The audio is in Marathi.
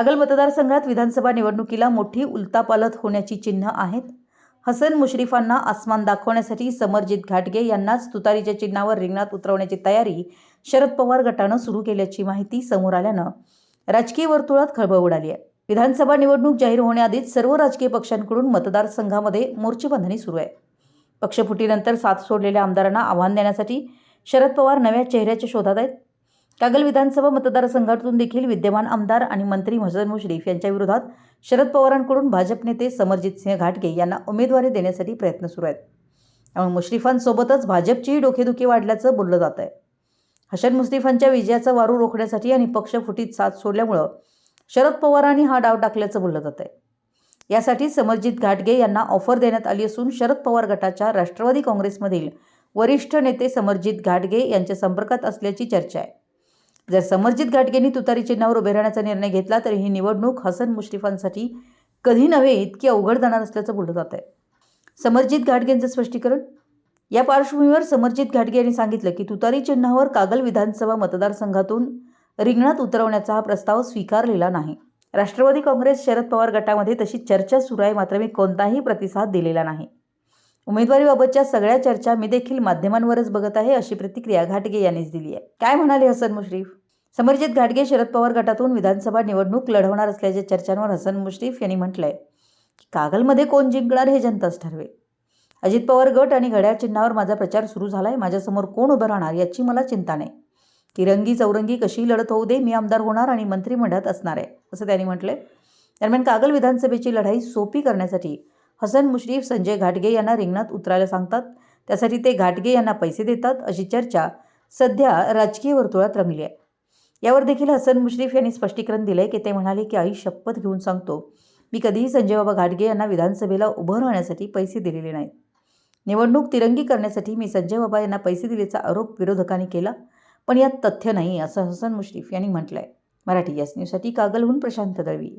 कागल मतदारसंघात विधानसभा निवडणुकीला मोठी उलतापालत होण्याची चिन्ह आहेत. हसन मुश्रीफांना आसमान दाखवण्यासाठी समरजित घाटगे यांनाच तुतारीच्या चिन्हावर रिंगणात उतरवण्याची तयारी शरद पवार गटानं सुरू केल्याची माहिती समोर आल्यानं राजकीय वर्तुळात खळबळ उडाली आहे. विधानसभा निवडणूक जाहीर होण्याआधीच सर्व राजकीय पक्षांकडून मतदारसंघामध्ये मोर्चेबांधणी सुरू आहे. पक्षफुटीनंतर साथ सोडलेल्या आमदारांना आव्हान देण्यासाठी शरद पवार नव्या चेहऱ्याच्या शोधात आहेत. कागल विधानसभा मतदारसंघातून देखील विद्यमान आमदार आणि मंत्री हसन मुश्रीफ यांच्या विरोधात शरद पवारांकडून भाजप नेते समरजित सिंह घाटगे यांना उमेदवारी देण्यासाठी प्रयत्न सुरू आहेत. त्यामुळे मुश्रीफांसोबतच भाजपचीही डोकेदुखी वाढल्याचं बोललं जात आहे. हसन मुश्रीफांच्या विजयाचा वारू रोखण्यासाठी आणि पक्ष फुटीत साथ सोडल्यामुळं शरद पवारांनी हा डाव टाकल्याचं बोललं जात आहे. यासाठी समरजित घाटगे यांना ऑफर देण्यात आली असून शरद पवार गटाच्या राष्ट्रवादी काँग्रेसमधील वरिष्ठ नेते समरजित घाटगे यांच्या संपर्कात असल्याची चर्चा आहे. जर समरजित घाटगेंनी तुतारी चिन्हावर उभे राहण्याचा निर्णय घेतला तर ही निवडणूक हसन मुश्रीफांसाठी कधी नव्हे इतकी अवघड जाणार असल्याचं बोललं जात आहे समरजित घाटगेंचं स्पष्टीकरण? या पार्श्वभूमीवर समरजित घाटगे यांनी सांगितलं की तुतारी चिन्हावर कागल विधानसभा मतदारसंघातून रिंगणात उतरवण्याचा हा प्रस्ताव स्वीकारलेला नाही. राष्ट्रवादी काँग्रेस शरद पवार गटामध्ये तशी चर्चा सुरू आहे मात्र मी कोणताही प्रतिसाद दिलेला नाही. उमेदवारीबाबतच्या सगळ्या चर्चा मी देखील माध्यमांवरच बघत आहे अशी प्रतिक्रिया घाटगे यांनीच दिली आहे. काय म्हणाले हसन मुश्रीफ? समरजित घाटगे शरद पवार गटातून विधानसभा निवडणूक लढवणार असल्याच्या चर्चांवर हसन मुश्रीफ यांनी म्हटलंय की कागलमध्ये कोण जिंकणार हे जनताच ठरवे. अजित पवार गट आणि घड्याळ चिन्हावर माझा प्रचार सुरू झालाय माझ्यासमोर कोण उभं राहणार याची मला चिंता नाही. तिरंगी चौरंगी कशी लढत होऊ दे मी आमदार होणार आणि मंत्रिमंडळात असणार आहे असं त्यांनी म्हटलंय. दरम्यान कागल विधानसभेची लढाई सोपी करण्यासाठी हसन मुश्रीफ संजय घाटगे यांना रिंगणात उतरायला सांगतात. त्यासाठी ते घाटगे यांना पैसे देतात. अशी चर्चा सध्या राजकीय वर्तुळात रंगली आहे. यावर देखील हसन मुश्रीफ यांनी स्पष्टीकरण दिलंय की ते म्हणाले की आई शपथ घेऊन सांगतो. मी कधीही संजय बाबा घाटगे यांना विधानसभेला उभं राहण्यासाठी पैसे दिलेले नाहीत. निवडणूक तिरंगी करण्यासाठी मी संजय बाबा यांना पैसे दिल्याचा आरोप विरोधकांनी केला पण यात तथ्य नाही असं हसन मुश्रीफ यांनी म्हटलंय. मराठी यास न्यूजसाठी कागलहून प्रशांत दळवी.